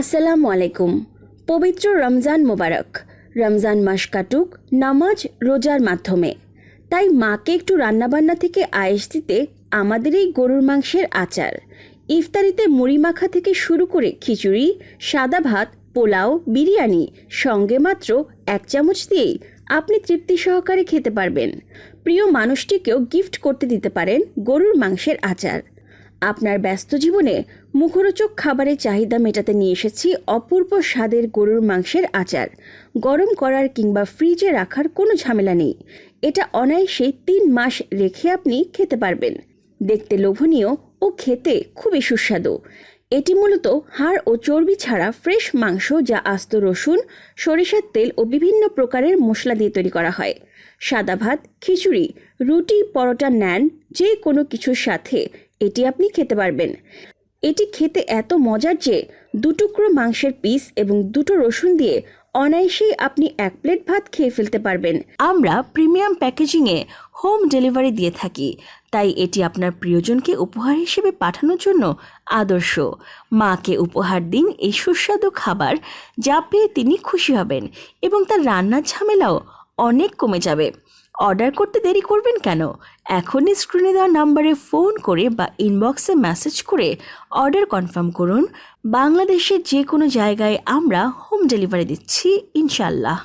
আসসালামু আলাইকুম। পবিত্র রমজান মোবারক। রমজান মাস কাটুক, নামাজ রোজার মাধ্যমে। তাই মাকে একটু রান্নাবান্না থেকে আয়েস দিতে আমাদের এই গরুর মাংসের আচার। ইফতারিতে মুড়ি মাখা থেকে শুরু করে খিচুড়ি, সাদা ভাত, পোলাও, বিরিয়ানি সঙ্গে মাত্র এক চামচ দিয়েই আপনি তৃপ্তি সহকারে খেতে পারবেন। প্রিয় মানুষটিকেও গিফট করতে দিতে পারেন গরুর মাংসের আচার। আপনার ব্যস্ত জীবনে মুখরোচক খাবারের চাহিদা মেটাতে নিয়ে এসেছি অপূর্ব স্বাদের গরুর মাংসের আচার। গরম করার কিংবা ফ্রিজে রাখার কোনো ঝামেলা নেই। এটা অনায়াসে তিন মাস রেখে আপনি খেতে পারবেন। দেখতে লোভনীয় ও খেতে খুবই সুস্বাদু। এটি মূলত হাড় ও চর্বি ছাড়া ফ্রেশ মাংস যা আস্ত রসুন, সরিষার তেল ও বিভিন্ন প্রকারের মশলা দিয়ে তৈরি করা হয়। সাদা ভাত, খিচুড়ি, রুটি, পরোটা, নেন যে কোনো কিছুর সাথে এটি আপনি খেতে পারবেন। এটি খেতে এত মজার যে, দুটুকরো মাংসের পিস এবং দুটো রসুন দিয়ে অনায়াসেই আপনি এক প্লেট ভাত খেয়ে ফেলতে পারবেন। আমরা প্রিমিয়াম প্যাকেজিংয়ে হোম ডেলিভারি দিয়ে থাকি, তাই এটি আপনার প্রিয়জনকে উপহার হিসেবে পাঠানোর জন্য আদর্শ। মাকে উপহার দিন এই সুস্বাদু খাবার, যা পেয়ে তিনি খুশি হবেন এবং তার রান্নার ঝামেলাও অনেক কমে যাবে। অর্ডার করতে দেরি করবেন কেন? এখনই স্ক্রিনে দেওয়া নাম্বারে ফোন করে বা ইনবক্সে মেসেজ করে অর্ডার কনফার্ম করুন। বাংলাদেশের যে কোনো জায়গায় আমরা হোম ডেলিভারি দিচ্ছি ইনশাল্লাহ